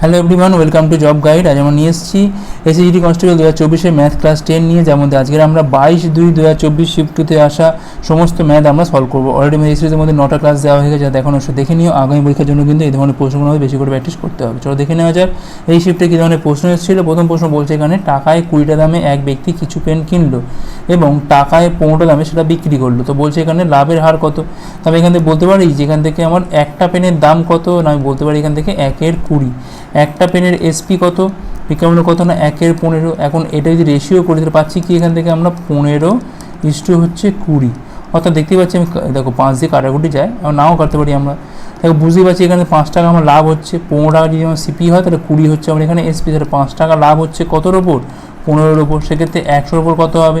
Hello everyone welcome to job guide আজ আমরা নিয়ে এসেছি এসএসডি কনস্টেবল দু হাজার চব্বিশের ম্যাথ ক্লাস টেন নিয়ে, যার মধ্যে আজকের আমরা বাইশ দুই দু হাজার চব্বিশ শিফটুতে আসা সমস্ত ম্যাথ আমরা সলভ করব। অলরেডি ম্যাথ সিরিজের মধ্যে নটা ক্লাস দেওয়া হয়ে গেছে যা দেখানো সে দেখে নিও। আগামী পরীক্ষার জন্য কিন্তু এই ধরনের প্রশ্নগুলো বেশি করে প্র্যাকটিস করতে হবে। চলো দেখে নেওয়া যাক এই শিফটে কী ধরনের প্রশ্ন এসেছিল। প্রথম প্রশ্ন বলছে এখানে, টাকায় কুড়িটা দামে এক ব্যক্তি কিছু পেন কিনলো এবং টাকায় পনেরোটা দামে সেটা বিক্রি করল। তো বলছে এখানে লাভের হার কত? তো আমি এখান থেকে বলতে পারি যেখান থেকে আমার একটা পেনের দাম কত? না, আমি বলতে পারি এখান থেকে একের কুড়ি। একটা পেনের এসপি কত? বিক্রমূল্য কত না? একের পনেরো। এখন এটা যদি রেশিও করি তাহলে পাচ্ছি কি এখান থেকে? আমরা পনেরো ইস্টু হচ্ছে কুড়ি। অর্থাৎ দেখতে পাচ্ছি আমি দেখো পাঁচ দিয়ে কাটাকুটি যায় নাও কাটতে পারি আমরা। দেখো বুঝতেই পারছি এখানে পাঁচ টাকা আমার লাভ হচ্ছে। পনেরো টাকা যদি আমার সিপি হয়, তাহলে কুড়ি হচ্ছে আমার এখানে এসপি তাহলে পাঁচ টাকা লাভ হচ্ছে কতর ওপর? পনেরোর ওপর। সেক্ষেত্রে একশোর ওপর কত হবে?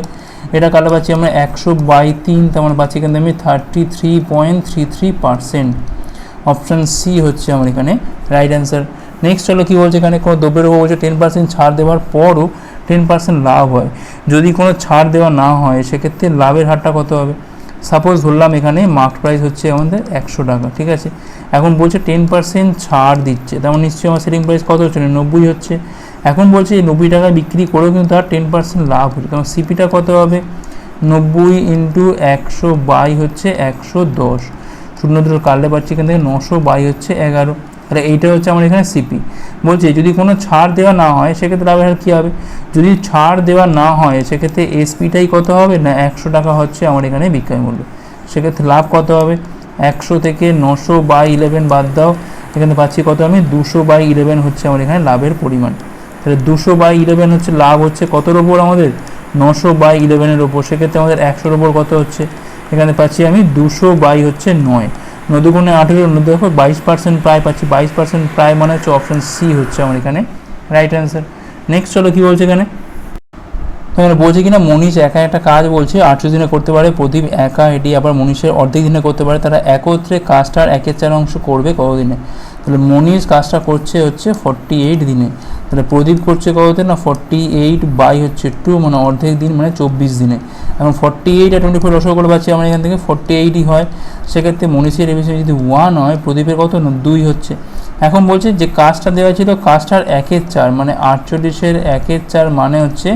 এটা কাটা পাচ্ছি আমরা একশো বাই তিন। তার মানে পাচ্ছি এখানে আমি thirty three point three three percent option C হচ্ছে আমার এখানে রাইট অ্যান্সার নেক্সট হলো কী বলছে এখানে? কোনো দ্রব্যের উপর বলছে টেন পার্সেন্ট ছাড় দেওয়ার পরও টেন পার্সেন্ট লাভ হয়। যদি কোনো ছাড় দেওয়া না হয়, সেক্ষেত্রে লাভের হারটা কত হবে? সাপোজ ধরলাম এখানে মার্ক প্রাইস হচ্ছে আমাদের একশো টাকা, ঠিক আছে? এখন বলছে টেন পার্সেন্ট ছাড় দিচ্ছে তেমন নিশ্চয়ই আমার সেলিং প্রাইস কত হচ্ছে? নব্বই হচ্ছে। এখন বলছে নব্বই টাকা বিক্রি করেও কিন্তু তার টেন পার্সেন্ট লাভ হচ্ছে তখন সিপিটা কত হবে? নব্বই ইন্টু একশো বাই হচ্ছে একশো দশ। শূন্য দুটো কাটলে পাচ্ছি এখান থেকে নশো বাই হচ্ছে এগারো। তাহলে এইটা হচ্ছে আমার এখানে সিপি বলছে, যদি কোনো ছাড় দেওয়া না হয়, সেক্ষেত্রে হার কী হবে? যদি ছাড় দেওয়া না হয়, সেক্ষেত্রে এসপিটাই কত হবে না একশো টাকা হচ্ছে আমার এখানে বিক্রয় মূল্য? সেক্ষেত্রে লাভ কত হবে? একশো থেকে নশো বাই ইলেভেন বাদ দাও। এখানে পাচ্ছি কত আমি? দুশো বাই ইলেভেন হচ্ছে আমার এখানে লাভের পরিমাণ। তাহলে দুশো বাই ইলেভেন হচ্ছে লাভ হচ্ছে কতর ওপর আমাদের? নশো বাই ইলেভেনের ওপর। সেক্ষেত্রে আমাদের একশোর ওপর কত হচ্ছে? এখানে পাচ্ছি আমি দুশো বাই হচ্ছে নয়। নদুগুণে আঠেরো, দেখো বাইশ পার্সেন্ট প্রায় পাচ্ছি। বাইশ পার্সেন্ট প্রায় মানে হচ্ছে অপশান সি হচ্ছে আমার এখানে। রাইট অ্যান্সার নেক্সট চলো কী বলছে এখানে? এখানে বলছে কিনা, মনীষ একা একটা কাজ বলছে আটশো দিনে করতে পারে, প্রদীপ একা এটি আবার মনীষের অর্ধেক দিনে করতে পারে, তারা একত্রে কাজটার একের চার অংশ করবে কতদিনে? তাহলে মনীষ কাজটা করছে হচ্ছে ফর্টি এইট দিনে। তাহলে প্রদীপ করছে কতদিন? না ফর্টি এইট বাই হচ্ছে টু মানে অর্ধেক দিন মানে চব্বিশ দিনে। এখন ফর্টি এইট আর টোয়েন্টি ফোর রসগোল্লা পাচ্ছি আমরা এখান থেকে ফর্টি এইটই হয়। সেক্ষেত্রে মনীষের এবিসি যদি ওয়ান হয়, প্রদীপের কত? না, দুই হচ্ছে। এখন বলছে যে কাজটা দেওয়া ছিল কাজটার একের চার মানে আটচল্লিশের একের চার মানে হচ্ছে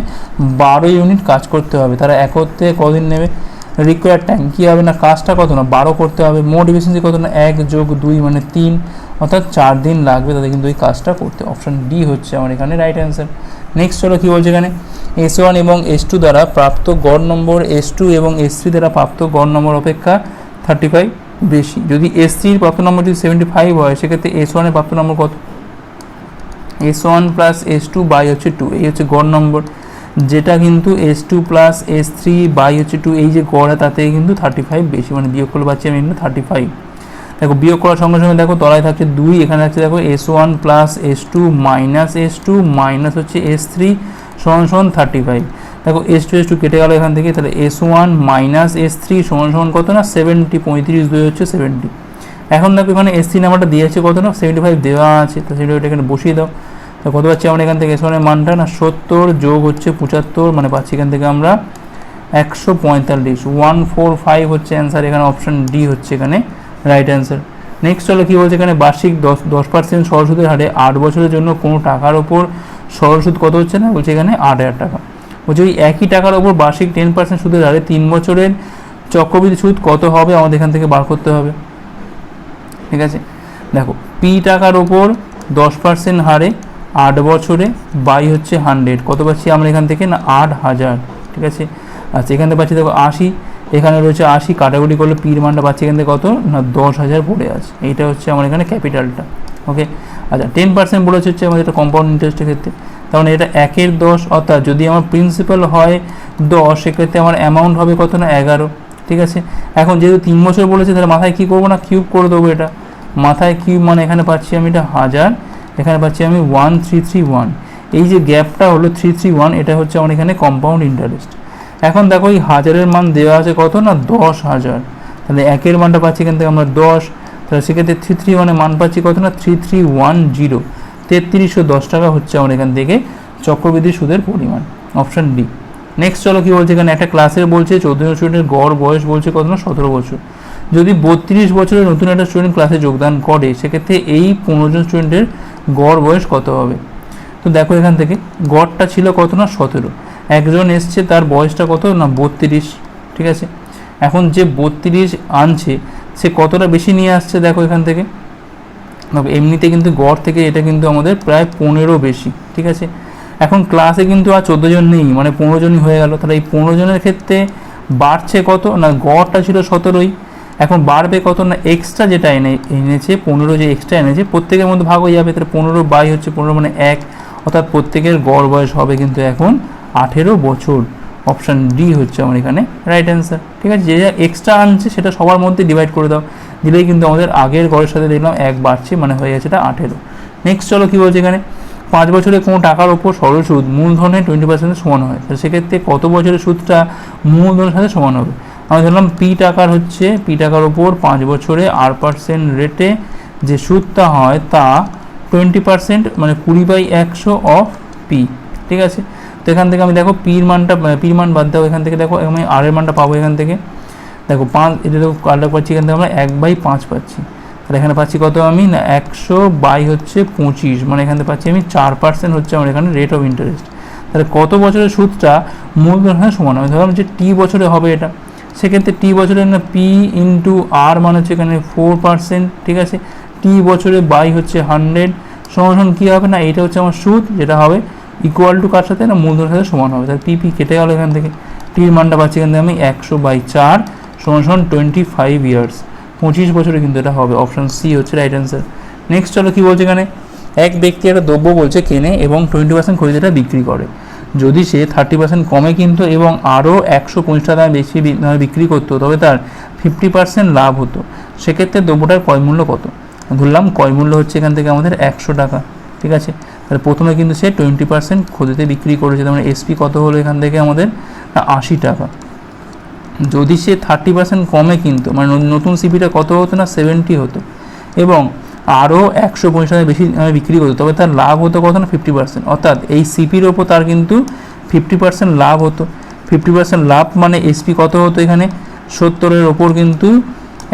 বারো ইউনিট কাজ করতে হবে। তারা একত্রে কদিন নেবে? রিকোয়ার টাইম কী হবে না? কাজটা কত না? বারো করতে হবে। মোট এফিসিয়েন্সি কত না? এক যোগ দুই মানে তিন। অর্থাৎ চার দিন লাগবে তাদের কিন্তু এই কাজটা করতে। অপশান ডি হচ্ছে আমার এখানে রাইট অ্যান্সার নেক্সট হলো কী বলছে এখানে? এস ওয়ান এবং এস টু দ্বারা প্রাপ্ত গড় নম্বর এস টু এবং এস থ্রি দ্বারা প্রাপ্ত গড় নম্বর অপেক্ষা থার্টি ফাইভ বেশি। যদি এস থ্রির প্রাপ্ত নম্বর যদি সেভেন্টি ফাইভ হয়, সেক্ষেত্রে এস ওয়ানের প্রাপ্ত নম্বর কত? S one plus S two by হচ্ছে টু এই হচ্ছে গড় নম্বর। যেটা কিন্তু S two plus S three by হচ্ছে টু এই যে গড়ে তাতে কিন্তু থার্টি ফাইভ বেশি। মানে বিয়োগ করলে পাচ্ছি আমি কিন্তু থার্টি ফাইভ দেখো, বিয়োগ করার সঙ্গে সঙ্গে দেখো, তলায় থাকছে দুই, এখানে থাকছে দেখো S one plus S two minus S two minus হচ্ছে এস থ্রি সমান সমান থার্টি ফাইভ দেখো এস টু এস টু কেটে গেল এখান থেকে, তাহলে S one minus S three সমান সমান কত না? সেভেন্টি পঁয়ত্রিশ দুই হচ্ছে সেভেন্টি এখন দেখো এখানে এস থ্রি নাম্বারটা দিয়েছে কত না? সেভেন্টি ফাইভ দেওয়া আছে। তো সেভেন্টি ফাইভটা এখানে বসিয়ে দাও। তো কত পাচ্ছি আমরা এখান থেকে? এস ওয়ানের মানটা না, সত্তর যোগ হচ্ছে পঁচাত্তর মানে পাচ্ছি এখান থেকে আমরা একশো পঁয়তাল্লিশ। ওয়ান ফোর ফাইভ হচ্ছে অ্যান্সার এখানে অপশন ডি হচ্ছে এখানে রাইট অ্যান্সার নেক্সট হলো কী বলছে এখানে? বার্ষিক দশ দশ পার্সেন্ট সরস্বতীর হারে আট বছরের জন্য কোনো টাকার ওপর সরস্বত কত হচ্ছে না? বলছে এখানে আট হাজার টাকা। বলছে ওই একই টাকার ওপর বার্ষিক টেন পার্সেন্ট সুদের হারে তিন বছরের চক্রবৃদ্ধি সুদ কত হবে? আমাদের এখান থেকে বার করতে হবে। ঠিক আছে? দেখো পি টাকার ওপর দশ পার্সেন্ট হারে আট বছরে বাই হচ্ছে হান্ড্রেড। কত পাচ্ছি আমরা এখান থেকে? না, আট হাজার। ঠিক আছে? আচ্ছা এখান থেকে পাচ্ছি দেখো আশি। এখানে রয়েছে আশি। কাটাকুটি করলে পির মানটা পাচ্ছি এখান থেকে কত? না, দশ হাজার পড়ে আছে। এইটা হচ্ছে আমার এখানে ক্যাপিটালটা ওকে আচ্ছা টেন পার্সেন্ট বলেছে হচ্ছে আমাদের এটা কম্পাউন্ড ইন্টারেস্টের ক্ষেত্রে। তার মানে এটা একের দশ, অর্থাৎ যদি আমার প্রিন্সিপাল হয় দশ, সেক্ষেত্রে আমার অ্যামাউন্ট হবে কত না? এগারো। ঠিক আছে? এখন যেহেতু তিন বছর বলেছে, তাহলে মাথায় কী করব না? কিউব করে দেবো এটা। মাথায় কিউব মানে এখানে পাচ্ছি আমি এটা হাজার। এখানে পাচ্ছি আমি ওয়ান থ্রি থ্রি ওয়ান এই যে গ্যাপটা হলো থ্রি থ্রি ওয়ান এটা হচ্ছে আমার এখানে কম্পাউন্ড ইন্টারেস্ট এখন দেখো এই হাজারের মান দেওয়া আছে কত না? দশ হাজার। তাহলে একের মানটা পাচ্ছি এখান থেকে আমরা দশ। তাহলে সেক্ষেত্রে থ্রি থ্রি ওয়ানে মান পাচ্ছি কত না? থ্রি থ্রি ওয়ান জিরো তেত্রিশশো দশ টাকা হচ্ছে আমার এখান থেকে চক্রবৃদ্ধি সুদের পরিমাণ। অপশান ডি নেক্সট চলো কি বলছে এখানে? একটা ক্লাসের বলছে, চৌদ্দ স্টুডেন্টের গড় বয়স বলছে কত না? সতেরো বছর। যদি বত্রিশ বছরের নতুন একটা স্টুডেন্ট ক্লাসে যোগদান করে, সেক্ষেত্রে এই পনেরো জন স্টুডেন্টের গড় বয়স কত হবে? তো দেখো এখান থেকে, গড়টা ছিল কত না? সতেরো। একজন এসছে, তার বয়সটা কত? না, বত্রিশ, ঠিক আছে? এখন যে বত্রিশ আনছে, সে কতটা বেশি নিয়ে আসছে দেখো এখান থেকে? এমনিতে কিন্তু গড় থেকে এটা কিন্তু আমাদের প্রায় পনেরো বেশি, ঠিক আছে? এখন ক্লাসে কিন্তু আর চোদ্দ জন নেই মানে পনেরো জনই হয়ে গেল। তাহলে এই পনেরো জনের ক্ষেত্রে বাড়ছে কত? না, গড়টা ছিল সতেরোই। এখন বাড়বে কত না এক্সট্রা যেটা এনে, এনেছে, পনেরো যে এক্সট্রা এনেছে, প্রত্যেকের মধ্যে ভাগ হয়ে যাবে। তাহলে পনেরো বাই হচ্ছে পনেরো মানে এক। অর্থাৎ প্রত্যেকের গড় বয়স হবে কিন্তু এখন আঠেরো বছর। অপশান ডি হচ্ছে আমার এখানে রাইট অ্যান্সার ঠিক আছে? যে যা এক্সট্রা আনছে সেটা সবার মধ্যে ডিভাইড করে দাও। দিলেই কিন্তু আমাদের আগের গড়ের সাথে দেখলাম এক বাড়ছে মানে হয়ে গেছে এটা আঠেরো। নেক্সট চলো কী বলছে এখানে? পাঁচ বছরে কোনো টাকার ওপর সরল সুদ, মূলধনের টোয়েন্টি পার্সেন্টের সমান হয়। সেক্ষেত্রে কত বছরের সুদটা মূলধনের সাথে সমান হবে? আমরা ধরলাম পি টাকার হচ্ছে পি টাকার ওপর পাঁচ বছরে আর পার্সেন্ট রেটে যে সুদটা হয় তা টোয়েন্টি পার্সেন্ট মানে কুড়ি বাই একশো অফ পি ঠিক আছে? তো এখান থেকে আমি দেখো পির মানটা পির মান বাদ দাও, এখান থেকে দেখো, আমি আর এর মানটা পাবো এখান থেকে। দেখো পাঁচ এটা দেখো কালটা পাচ্ছি এখান থেকে আমরা এক বাই পাঁচ পাচ্ছি। তাহলে এখানে পাচ্ছি কত আমি? না, একশো বাই হচ্ছে পঁচিশ মানে এখান থেকে পাচ্ছি আমি চার পার্সেন্ট হচ্ছে আমার এখানে রেট অফ ইন্টারেস্ট তাহলে কত বছরের সুদটা মূলধনের সাথে সমান আমি ধরলাম যে টি বছরে হবে এটা। সেক্ষেত্রে টি বছরের না পি ইন্টু আর মানে হচ্ছে এখানে ফোর পার্সেন্ট ঠিক আছে? টি বছরে বাই হচ্ছে হান্ড্রেড সমান কী হবে না? এটা হচ্ছে আমার সুদ, যেটা হবে ইকুয়াল টু কার সাথে? না, মূলধনের সাথে সমান হবে। তাহলে পিপি কেটে গেল এখান থেকে। টির মানটা পাচ্ছি এখান থেকে আমি একশো বাই চার, সমান টোয়েন্টি ফাইভ ইয়ার্স পঁচিশ বছরে কিন্তু এটা হবে। অপশান সি হচ্ছে রাইট অ্যান্সার নেক্সট চলো কী বলছে এখানে? এক ব্যক্তি একটা দ্রব্য বলছে কেনে এবং টোয়েন্টি পার্সেন্ট খরিদেটা বিক্রি করে। যদি সে থার্টি পার্সেন্ট কমে কিনতো এবং আরও একশো পঁচিশ টাকা বেশি বিক্রি করতো, তবে তার ফিফটি পার্সেন্ট লাভ হতো। সেক্ষেত্রে দ্রব্যটার ক্রয় মূল্য কত? ধরলাম ক্রয় মূল্য হচ্ছে এখান থেকে আমাদের একশো টাকা, ঠিক আছে? তাহলে প্রথমে কিন্তু সে টোয়েন্টি পার্সেন্ট খোদিতে বিক্রি করেছে, তার মানে এসপি কত হলো এখান থেকে আমাদের? আশি টাকা। যদি সে থার্টি পার্সেন্ট কমে কিনতো মানে নতুন সিপিটা কত হতো না? সেভেন্টি হতো। এবং আরও একশো টাকা বেশি দামে বিক্রি করতো। তবে তার লাভ হতো কত না? ফিফটি পার্সেন্ট অর্থাৎ এই সিপির ওপর তার কিন্তু ফিফটি পার্সেন্ট লাভ হতো। ফিফটি পার্সেন্ট লাভ মানে এসপি কত হতো এখানে? সত্তরের ওপর কিন্তু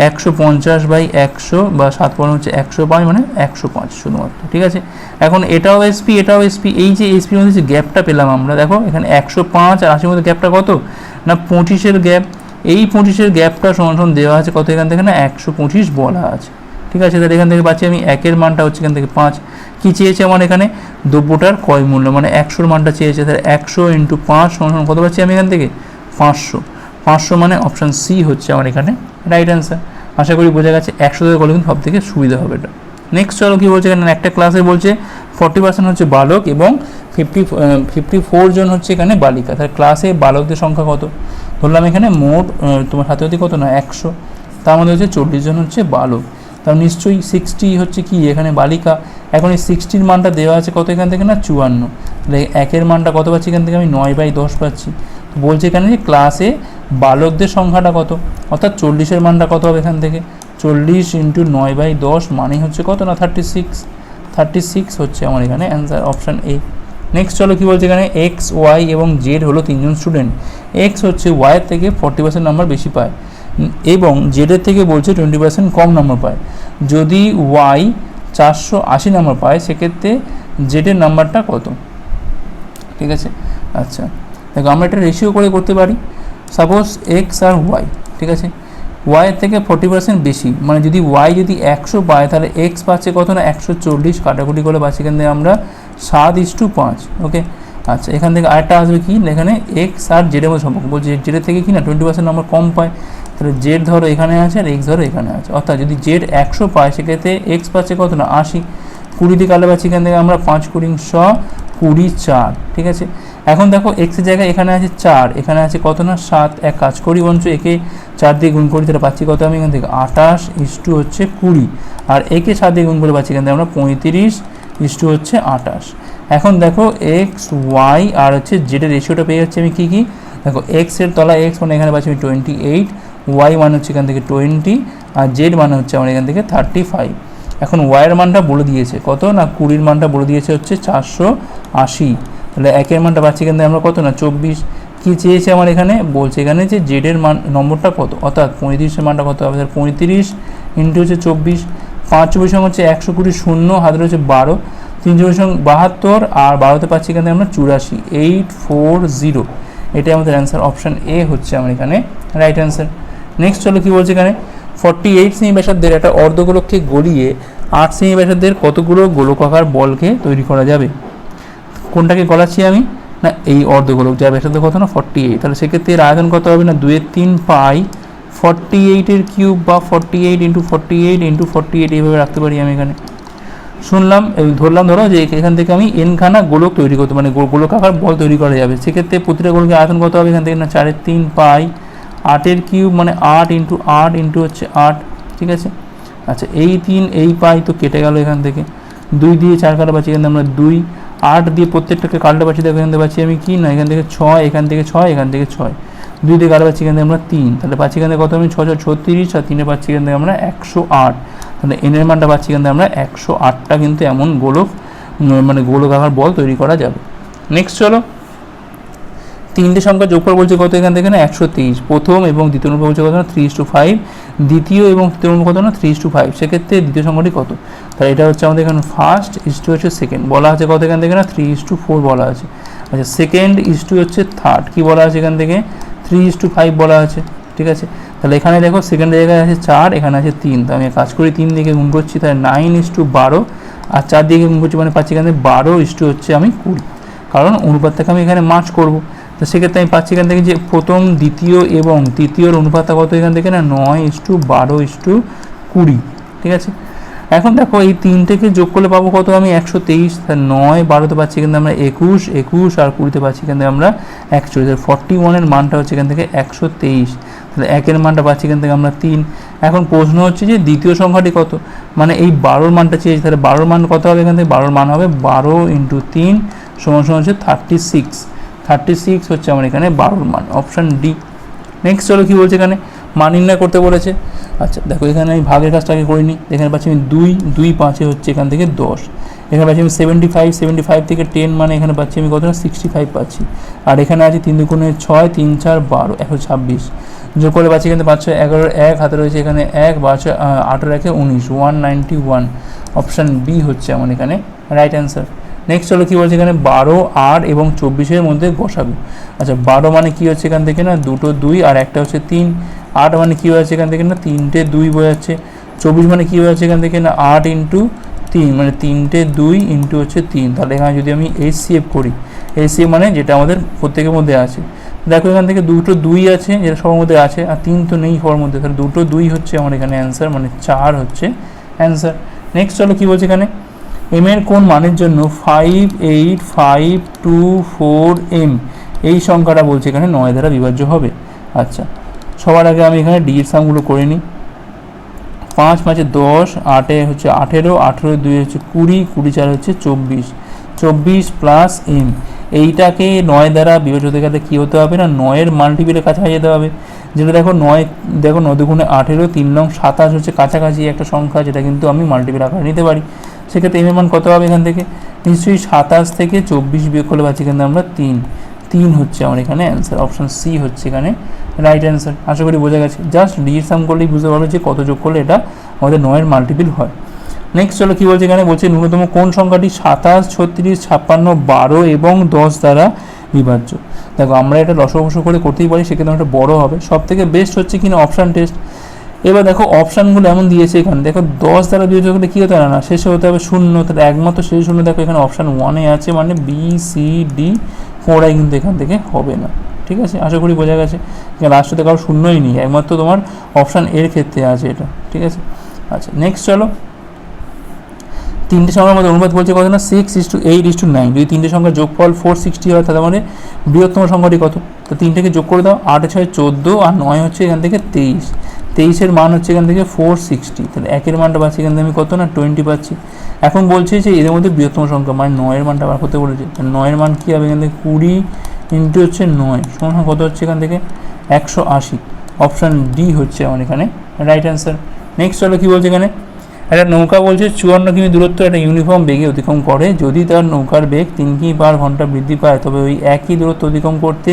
একশো পঞ্চাশ বাই একশো বা সাত পনেরো হচ্ছে একশো পাঁচ মানে একশো পাঁচ শুধুমাত্র, ঠিক আছে? এখন এটাও এসপি এটাও এসপি এই যে এসপির মধ্যে যে গ্যাপটা পেলাম আমরা, দেখো, এখানে একশো পাঁচ আর আশির মধ্যে গ্যাপটা কত? না, পঁচিশের গ্যাপ এই পঁচিশের গ্যাপটা সমান সমান দেওয়া আছে কত এখান থেকে? না, একশো পঁচিশ বলা আছে। ঠিক আছে, তাহলে এখান থেকে পাচ্ছি আমি একের মানটা হচ্ছে এখান থেকে পাঁচ। কী চেয়েছে আমার এখানে? দ্রব্যটার কয় মূল্য মানে একশোর মানটা চেয়েছে, তাহলে একশো ইন্টু পাঁচ সমান কত পাচ্ছি আমি এখান থেকে? পাঁচশো। পাঁচশো মানে অপশান সি হচ্ছে আমার এখানে রাইট অ্যান্সার আশা করি বোঝা গেছে, একশো থেকে করলে কিন্তু সব থেকে সুবিধা হবে এটা। নেক্সট চলো কী বলছে এখানে? একটা ক্লাসে বলছে ফর্টি পার্সেন্ট হচ্ছে বালক এবং ফিফটি ফিফটি ফোর জন হচ্ছে এখানে বালিকা। তাহলে ক্লাসে বালকদের সংখ্যা কত? ধরলাম এখানে মোট তোমার হাতে হাতে কত না? একশো। তার মধ্যে হচ্ছে চল্লিশ জন হচ্ছে বালক। তার নিশ্চয়ই সিক্সটি হচ্ছে কি? এখানে বালিকা। এখন এই সিক্সটির মানটা দেওয়া আছে কত এখান থেকে না? চুয়ান্ন। তাহলে একের মানটা কত পাচ্ছি এখান থেকে? আমি নয় বাই দশ পাচ্ছি। তো বলছে এখানে যে ক্লাসে বালকদের সংখ্যাটা কত? অর্থাৎ চল্লিশের মানটা কত হবে এখান থেকে? চল্লিশ ইন্টু নয় বাই দশ মানে হচ্ছে কত না? থার্টি সিক্স থার্টি সিক্স হচ্ছে আমার এখানে অ্যান্সার অপশান এ নেক্সট চলো কী বলছে এখানে? এক্স ওয়াই এবং জেড হলো তিনজন স্টুডেন্ট এক্স হচ্ছে ওয়াইয়ের থেকে ফর্টি পার্সেন্ট নাম্বার বেশি পায়। এবং জেডের থেকে বলছে টোয়েন্টি পার্সেন্ট কম নাম্বার পায়। যদি ওয়াই চারশো আশি নাম্বার পায়, সেক্ষেত্রে জেডের নাম্বারটা কত? ঠিক আছে? আচ্ছা। দেখো, আমরা এটা রেশিও করে করতে পারি। সাপোজ এক্স আর ওয়াই ঠিক আছে? ওয়াইয়ের থেকে ফর্টি পার্সেন্ট বেশি মানে যদি ওয়াই যদি একশো পায়, তাহলে এক্স পাচ্ছে কত না? একশো চল্লিশ, কাটাকুটি করে পাচ্ছি এখান থেকে আমরা সাত ইস টু পাঁচ ওকে আচ্ছা এখান থেকে আরেকটা আসবে কি? এখানে এক্স আর জেডের মধ্যে সম্পর্ক। বলছে জেডের থেকে কি না? টোয়েন্টি পার্সেন্ট নাম্বার কম পায়। তাহলে জেড ধরো এখানে আছে আর এক্স ধরো এখানে আছে। অর্থাৎ যদি জেড একশো পায়, সেক্ষেত্রে এক্স পাচ্ছে কত না? আশি। কুড়ি দিয়ে কালে পাচ্ছি এখান থেকে আমরা পাঁচ কুড়ি শ কুড়ি চার, ঠিক আছে? এখন দেখো এক্সের জায়গায় এখানে আছে চার, এখানে আছে কত না? সাত। এক কাজ করি বঞ্চ একে চার দিয়ে গুণ করি, তাহলে পাচ্ছি কত আমি এখান থেকে? আঠাশ ইস্টু হচ্ছে কুড়ি। আর একে সাত দিয়ে গুণ করে পাচ্ছি এখান থেকে আমরা পঁয়ত্রিশ ইস্টু হচ্ছে আঠাশ। এখন দেখো এক্স ওয়াই আর হচ্ছে জেডের রেশিওটা পেয়ে যাচ্ছি আমি কী কী? দেখো এক্সের তলা এক্স মানে এখানে পাচ্ছি আমি টোয়েন্টি এইট ওয়াই মানে হচ্ছে এখান থেকে টোয়েন্টি আর জেড মানে হচ্ছে আমার এখান থেকে থার্টি ফাইভ এখন ওয়াইয়ের মানটা বলে দিয়েছে, কত না কুড়ির মানটা বলে দিয়েছে হচ্ছে চারশো আশি। তাহলে একের মানটা পাচ্ছি এখান থেকে আমরা কত না চব্বিশ? কী চেয়েছে আমার এখানে? বলছে এখানে যে জেডের মান, নম্বরটা কত? অর্থাৎ পঁয়ত্রিশের মানটা কত হবে? পঁয়ত্রিশ ইন্টু হচ্ছে চব্বিশ। পাঁচ চব্বিশ সঙ্গে হচ্ছে একশো কুড়ি শূন্য, হাতের হচ্ছে বারো। তিনশো সঙ্গে বাহাত্তর আর বারোতে পাচ্ছি এখানে আমরা চুরাশি এইট ফোর জিরো এটাই আমাদের অ্যান্সার অপশান এ হচ্ছে আমার এখানে রাইট অ্যান্সার নেক্সট চলো কী বলছে এখানে? ফর্টি এইট সেমি ব্যাসার্ধের একটা অর্ধগোলককে গলিয়ে আট সেমি ব্যাসার্ধের কতগুলো গোলকাকার বলকে তৈরি করা যাবে? কোনটাকে গলাচ্ছি আমি? না, এই অর্ধগোলক যার ব্যাসার্ধ কত না ফর্টি এইট তাহলে সেক্ষেত্রে এর আয়তন কত হবে না? দুয়ের তিন পাই ফর্টি এইটের কিউব বা forty eight into forty eight into forty eight এইভাবে রাখতে পারি আমি এখানে। শুনলাম ধরলাম ধরো যে এখান থেকে আমি এনখানা গোলক তৈরি করতে মানে গো- গোলকাকার বল তৈরি করা যাবে। সেক্ষেত্রে প্রতিটা গোলকের আয়তন কত হবে এখান থেকে না? চারের তিন পাই আটের কিউব মানে আট ইন্টু আট ইন্টু হচ্ছে আট, ঠিক আছে? আচ্ছা এই তিন, এই পাই তো কেটে গেল এখান থেকে। দুই দিয়ে চার কাটা পাচ্ছি এখান থেকে আমরা দুই। আট দিয়ে প্রত্যেকটাকে কাটলে পাচ্ছি, দেখো এখান থেকে পাচ্ছি আমি কি? না, এখান থেকে ছয়, এখান থেকে ছয়, এখান থেকে ছয়। দুই দিয়ে কাটা পাচ্ছি এখান থেকে আমরা তিন। তাহলে পাচ্ছি এখান থেকে কত আমি? ছশো ছত্রিশ, আর তিনে পাচ্ছি এখান থেকে আমরা একশো আট। তাহলে এনের মানটা পাচ্ছি এখান থেকে আমরা একশো আটটা কিন্তু এমন গোলক মানে গোলক আকার বল তৈরি করা যাবে। নেক্সট চলো। তিনটে সংখ্যা যোগফল বলছে কত এখান থেকে না? একশো তেইশ। প্রথম এবং দ্বিতীয় নম্বর বলছে কত না? থ্রি টু ফাইভ দ্বিতীয় এবং তৃতীয় নম্বর কত না? থ্রি টু ফাইভ সেক্ষেত্রে দ্বিতীয় সংখ্যাটি কত? তাহলে এটা হচ্ছে আমাদের এখানে ফার্স্ট ইস টু হচ্ছে সেকেন্ড বলা আছে কত এখান থেকে না? থ্রি ইস টু ফোর বলা আছে। আচ্ছা সেকেন্ড ইস টু হচ্ছে থার্ড কী বলা আছে এখান থেকে? থ্রি ইস টু ফাইভ বলা আছে। ঠিক আছে? তাহলে এখানে দেখো সেকেন্ড জায়গায় আছে চার, এখানে আছে তিন। তো আমি কাজ করি, তিন দিকে গুণ করছি, তাহলে নাইন ইস টু বারো। আর চার দিকে গুণ করছি মানে পাচ্ছি এখানে বারো ইস টু হচ্ছে আমি কুড়ি। কারণ অনুপাতটাকে আমি এখানে মার্চ করব। তো সেক্ষেত্রে আমি পাচ্ছি এখান থেকে যে প্রথম, দ্বিতীয় এবং তৃতীয়র অনুপাতটা কত এখান থেকে না? নয় ইস টু বারো ইস টু কুড়ি। ঠিক আছে? এখন দেখো এই তিন থেকে যোগ করলে পাবো কত? আমি একশো তেইশ নয় বারোতে পাচ্ছি কিন্তু আমরা একুশ একুশ আর কুড়িতে পাচ্ছি কিন্তু আমরা একচল্লিশ। ফর্টি ওয়ানের মানটা হচ্ছে এখান থেকে একশো তেইশ। তাহলে একের মানটা পাচ্ছি এখান থেকে আমরা তিন। এখন প্রশ্ন হচ্ছে যে দ্বিতীয় সংখ্যাটি কত? মানে এই বারোর মানটা চেয়েছি, তাহলে বারোর মান কত হবে এখান থেকে? বারোর মান হবে বারো ইন্টু তিন সমান সমান হচ্ছে থার্টি সিক্স থার্টি সিক্স হচ্ছে আমার এখানে বারোর মান অপশান ডি নেক্সট চলো কী বলছে এখানে? মান নির্ণয় করতে বলেছে। আচ্ছা দেখো, এখানে আমি ভাগের কাজটাকে করিনি। এখানে পাচ্ছি আমি দুই দুই পাঁচে হচ্ছে এখান থেকে দশ। এখানে পাচ্ছি আমি সেভেন্টি ফাইভ সেভেন্টি ফাইভ থেকে টেন মানে এখানে পাচ্ছি আমি কত সিক্সটি ফাইভ পাচ্ছি। আর এখানে আছে তিন দুগুণে ছয়, তিন চার, বারো, একশো ছাব্বিশ। যোগ করে পাচ্ছি এখানে পাঁচশো এগারোর এক, হাতে রয়েছে এখানে এক, বারোশো আঠেরো, একে উনিশ one ninety one option B হচ্ছে আমার এখানে রাইট অ্যান্সার নেক্সট হলো কী বলছে এখানে? বারো, আট এবং চব্বিশের মধ্যে বসাবো। আচ্ছা বারো মানে কী হচ্ছে এখান থেকে না? দুটো দুই আর একটা হচ্ছে তিন। আট মানে কী হচ্ছে এখান থেকে না? তিনটে দুই বোঝাচ্ছে চব্বিশ মানে কী হচ্ছে এখান থেকে না? আট ইন্টু তিন মানে তিনটে দুই ইন্টু হচ্ছে তিন। তাহলে এখানে যদি আমি এইচ সিএফ করি এইচ সিএফ মানে যেটা আমাদের প্রত্যেকের মধ্যে আছে। দেখো এখান থেকে দুটো দুই আছে, যেটা সবার মধ্যে আছে, আর তিন তো নেই সবার মধ্যে। তাহলে দুটো দুই হচ্ছে আমার এখানে অ্যান্সার মানে চার হচ্ছে অ্যান্সার নেক্সট চলো কী বলছে এখানে? এম এর কোন মানের জন্য five eight five two four M এই সংখ্যাটা বলছে এখানে নয় দ্বারা বিভাজ্য হবে। আচ্ছা সবার আগে আমি এখানে ডি এর সামগুলো করে নিই। পাঁচ পাঁচে দশ, আটে হচ্ছে আঠেরো আঠেরো দুই হচ্ছে কুড়ি কুড়ি চার হচ্ছে চব্বিশ। চব্বিশ প্লাস এম এইটাকে নয় দ্বারা বিভাজ্য হতে গেলে কী হতে হবে না? নয়ের মাল্টিপিলের কাছাকাছি যেতে হবে। যেটা দেখো নয় দেখো নয় দুগুণে আঠেরো, তিন নং সাতাশ হচ্ছে কাছাকাছি একটা সংখ্যা, যেটা কিন্তু আমি মাল্টিপিল আকারে নিতে পারি। সেক্ষেত্রে এম এর মান কত হবে এখান থেকে? নিশ্চয়ই সাতাশ থেকে চব্বিশ বিয়োগ করলে পাচ্ছি এখানে আমরা তিন। তিন হচ্ছে আমার এখানে অ্যান্সার অপশান সি হচ্ছে এখানে রাইট অ্যান্সার আশা করি বোঝা গেছে। জাস্ট ডি সাম করলেই বুঝতে পারবে যে কত যোগ করলে এটা আমাদের নয়ের মাল্টিপিল হয়। নেক্সট চলো কী বলছে এখানে? বলছে ন্যূনতম কোন সংখ্যাটি সাতাশ, ছত্রিশ, ছাপ্পান্ন, বারো এবং দশ দ্বারা বিভাজ্য? দেখো আমরা এটা রসবস করে করতেই পারি, সেক্ষেত্রে একটা বড় হবে। সব থেকে বেস্ট হচ্ছে কিনা? অপশান টেস্ট এবার দেখো অপশানগুলো এমন দিয়েছে এখানে। দেখো দশ দ্বারা বিভাজ্য করলে কী হতে পারে না? শেষে হতে হবে শূন্য। তাহলে একমাত্র শেষ শূন্য দেখো এখানে অপশান ওয়ানে আছে মানে বি সি ডি ফোরাই কিন্তু এখান থেকে হবে না। ঠিক আছে? আশা করি বোঝা গেছে। লাস্টে কারও শূন্যই নেই। একমাত্র তোমার অপশান এর ক্ষেত্রে আছে এটা। ঠিক আছে? আচ্ছা নেক্সট চলো। তিনটে সংখ্যার মধ্যে অনুপাত বলছে কত না? Six is to eight is to nine যদি তিনটে সংখ্যার যোগফল ফোর সিক্সটি হয়, তাহলে মানে বৃহত্তম সংখ্যাটি কত? তো তিনটেকে যোগ করে দাও। আট ছয় চোদ্দ আর নয় হচ্ছে এখান থেকে তেইশ। তেইশের মান হচ্ছে এখান থেকে ফোর সিক্সটি তাহলে একের মানটা পাচ্ছি এখান থেকে আমি কত না? টোয়েন্টি পাচ্ছি। এখন বলছে যে এদের মধ্যে বৃহত্তম সংখ্যা মানে নয়ের মানটা বার করতে বলেছে। তাহলে নয়ের মান কী হবে এখান থেকে? কুড়ি ইন্টু হচ্ছে নয়। সমান কত হচ্ছে এখান থেকে? একশো আশি। অপশান ডি হচ্ছে আমার এখানে রাইট অ্যান্সার নেক্সট চলো কী বলছে এখানে? একটা নৌকা বলছে চুয়ান্ন কিমি দূরত্ব, একটা ইউনিফর্ম বেগে অতিক্রম করে। যদি তার নৌকার বেগ তিন কিমি পার ঘণ্টা বৃদ্ধি পায়, তবে ওই একই দূরত্ব অতিক্রম করতে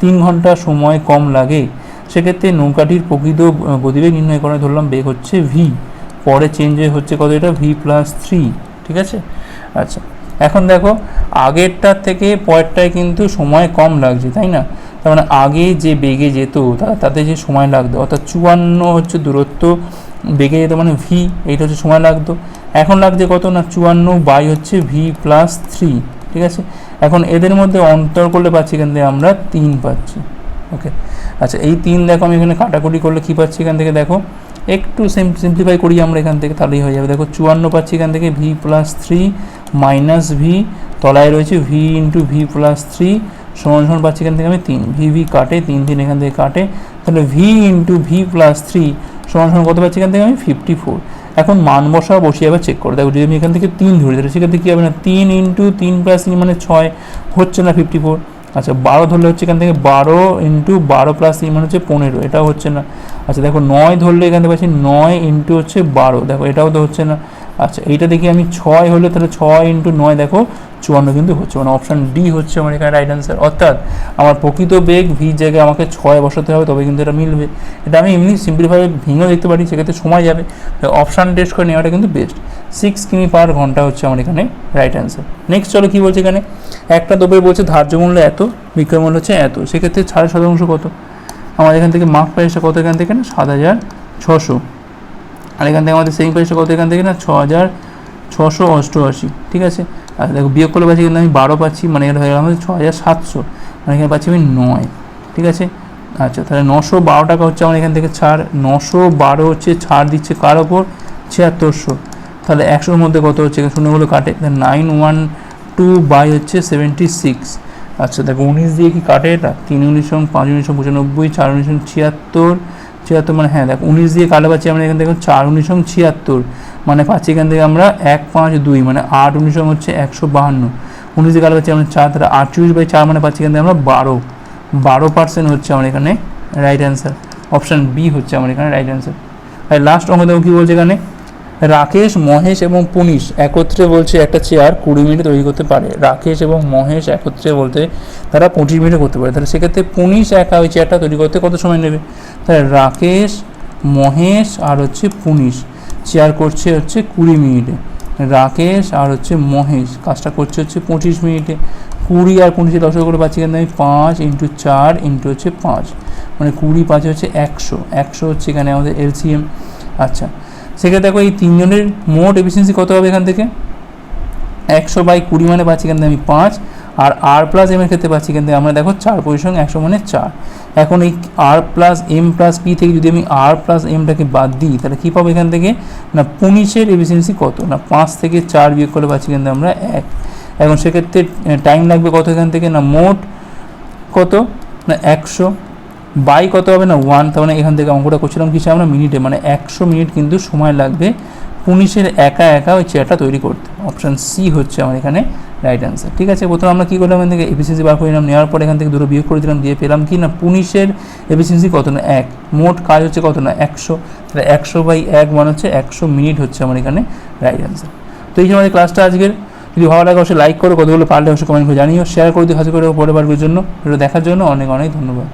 তিন ঘণ্টা সময় কম লাগে। সেক্ষেত্রে নৌকাটির প্রকৃত গতিবেগ নির্ণয় করে ধরলাম বেগ হচ্ছে ভি পরে চেঞ্জ হচ্ছে কত এটা? ভি প্লাস থ্রি ঠিক আছে? আচ্ছা এখন দেখো, আগেরটার থেকে পরেরটায় কিন্তু সময় কম লাগছে, তাই না? তার মানে আগে যে বেগে যেত তাতে যে সময় লাগতো, অর্থাৎ চুয়ান্ন হচ্ছে দূরত্ব, বেগে যেত মানে ভি এইটা হচ্ছে সময় লাগতো। এখন লাগছে কত না? চুয়ান্ন বাই হচ্ছে ভি প্লাস থ্রি ঠিক আছে? এখন এদের মধ্যে অন্তর করলে পাচ্ছি কিন্তু আমরা তিন পাচ্ছি ওকে আচ্ছা এই তিন দেখো, আমি এখানে কাটাকুটি করলে কী পাচ্ছি এখান থেকে দেখো? একটু সিম্পলিফাই করি আমরা এখান থেকে, তাহলেই হয়ে যাবে। দেখো, চুয়ান্ন পাচ্ছি এখান থেকে V plus three minus V তলায় রয়েছে V into V plus three সমান সমান পাচ্ছি এখান থেকে আমি তিন। ভি ভি কাটে, তিন তিন এখান থেকে কাটে, তাহলে V into V plus three সমান সমান কত পাচ্ছি এখান থেকে আমি? ফিফটি ফোর এখন মান বসা বসিয়ে আবার চেক করে। দেখো, যদি আমি এখান থেকে তিন ধরি, তাহলে সেক্ষেত্রে কী হবে না? তিন ইন্টু তিন প্লাস তিন মানে ছয়, হচ্ছে না ফিফটি ফোর আচ্ছা বারো ধরলে হচ্ছে এখান থেকে বারো ইন্টু বারো প্লাস তিন মানে হচ্ছে পনেরো, এটাও হচ্ছে না। আচ্ছা দেখো, নয় ধরলে এখান থেকে পাচ্ছি নয় ইন্টু হচ্ছে বারো, দেখো, এটাও তো হচ্ছে না। আচ্ছা এইটা দেখি আমি ছয় হলে তাহলে ছয় ইন্টু নয়, দেখো, চুয়ান্ন কিন্তু হচ্ছে মানে অপশান ডি হচ্ছে আমার এখানে রাইট অ্যান্সার অর্থাৎ, আমার প্রকৃত বেগ ভি জায়গায় আমাকে ছয় বসাতে হবে তবে কিন্তু এটা মিলবে। এটা আমি এমনি সিম্পলিফাই ভেঙেও দেখতে পারি, সেক্ষেত্রে সময় যাবে। অপশান টেস্ট করে নেওয়াটা কিন্তু বেস্ট সিক্স কিমি পার ঘণ্টা হচ্ছে আমার এখানে রাইট অ্যান্সার নেক্সট চলো কী বলছে এখানে? একটা দ্রব্যের বলছে ধার্য মূল্য এত, বিক্রয় মূল্য হচ্ছে এত। সেক্ষেত্রে সাড়ে শতাংশ কত? আমার এখান থেকে মার্ক প্রাইসটা কত এখান থেকে না? সাত হাজার ছশো। আর এখান থেকে আমাদের সেভিং প্রাইসটা কত এখান থেকে না? ছ হাজার ছশো অষ্টআশি। ঠিক আছে? আর দেখো বিয়োগ করলে পাচ্ছি কিন্তু আমি বারো পাচ্ছি মানে এটা হয়ে গেল আমাদের ছ হাজার সাতশো। মানে এখানে পাচ্ছি আমি নয়। ঠিক আছে? আচ্ছা তাহলে নশো বারো টাকা হচ্ছে আমার এখান থেকে ছাড়। নশো বারো হচ্ছে ছাড় দিচ্ছে কার ওপর? ছিয়াত্তরশো। তাহলে একশোর মধ্যে কত হচ্ছে? শূন্যগুলো কাটে। নাইন ওয়ান টু বাই হচ্ছে সেভেন্টি সিক্স আচ্ছা দেখো উনিশ দিয়ে কি কাটে এটা? তিন উনিশ পাঁচ উনিশ পঁচানব্বই, চার উনিশ ছিয়াত্তর। ছিয়াত্তর মানে হ্যাঁ দেখো উনিশ দিয়ে কাটে পাচ্ছি আমরা এখান থেকে চার উনিশ ছিয়াত্তর। মানে পাচ্ছি এখান থেকে আমরা এক, পাঁচ, দুই মানে আট উনিশ হচ্ছে একশো বাহান্ন। উনিশ দিয়ে কাটে পাচ্ছি আমরা চার, তাহলে আটচল্লিশ বাই চার মানে পাচ্ছি এখান থেকে আমরা বারো। বারো পার্সেন্ট হচ্ছে আমার এখানে রাইট অ্যান্সার অপশান বি হচ্ছে আমার এখানে রাইট অ্যান্সার আর লাস্ট অঙ্ক দেখো কী বলছে এখানে? রাকেশ, মহেশ এবং পুনিশ একত্রে বলছে একটা চেয়ার কুড়ি মিনিটে তৈরি করতে পারে। রাকেশ এবং মহেশ একত্রে বলতে তারা পঁচিশ মিনিটে করতে পারে। তাহলে সেক্ষেত্রে পুনিশ একা ওই চেয়ারটা তৈরি করতে কত সময় নেবে? তাহলে রাকেশ, মহেশ আর হচ্ছে পুনিশ। চেয়ার করছে হচ্ছে কুড়ি মিনিটে রাকেশ আর হচ্ছে মহেশ কাজটা করছে হচ্ছে পঁচিশ মিনিটে কুড়ি আর পঁচিশে দশ করে পাচ্ছি কিন্তু আমি পাঁচ ইন্টু চার ইন্টু হচ্ছে পাঁচ। মানে কুড়ি পাঁচে হচ্ছে একশো। একশো হচ্ছে এখানে আমাদের এলসিএম আচ্ছা। সেক্ষেত্রে দেখো এই তিনজনের মোট এফিসিয়েন্সি কত হবে এখান থেকে? একশো বাই কুড়ি মানে পাচ্ছি এখান থেকে আমি পাঁচ, আর আর প্লাস এম এর ক্ষেত্রে পাচ্ছি থেকে আমরা দেখো চার পজিশন একশো মানে চার। এখন এই R plus M plus P থেকে যদি আমি আর প্লাস এমটাকে বাদ দিই, তাহলে কী পাবো এখান থেকে? না, পুনিশের এফিসিয়েন্সি কত? না, পাঁচ থেকে চার বিয়োগ করে পাচ্ছি কিন্তু আমরা এক। এখন সেক্ষেত্রে টাইম লাগবে কত এখান থেকে? না, মোট কত? না, একশো। বাই কত হবে না ওয়ান তার মানে এখান থেকে অঙ্কটা করছিলাম কিসে আমরা মিনিটে মানে একশো মিনিট কিন্তু সময় লাগবে পুলিশের একা একা ওই চেয়ারটা তৈরি করতে। অপশান সি হচ্ছে আমার এখানে রাইট অ্যান্সার ঠিক আছে, প্রথমে আমরা কী করলাম এখান থেকে? এফিসিয়েন্সি বার করে নিলাম, নেওয়ার পর এখান থেকে দুটো বিয়োগ করে দিলাম, দিয়ে পেলাম কি না পুলিশের এফিসিয়েন্সি কত না, এক। মোট কাজ হচ্ছে কত না, একশো। তাহলে একশো বাই এক মানে হচ্ছে একশো মিনিট হচ্ছে আমার এখানে রাইট অ্যান্সার তো এই যে আমাদের ক্লাসটা আজকের, যদি ভালো লাগে অবশ্যই লাইক করো, কতগুলো পারলে অবশ্যই কমেন্ট করে জানিও। শেয়ার করে দিও হাজির করে পরে বারগুলোর জন্য। ভিডিও দেখার জন্য অনেক অনেক ধন্যবাদ।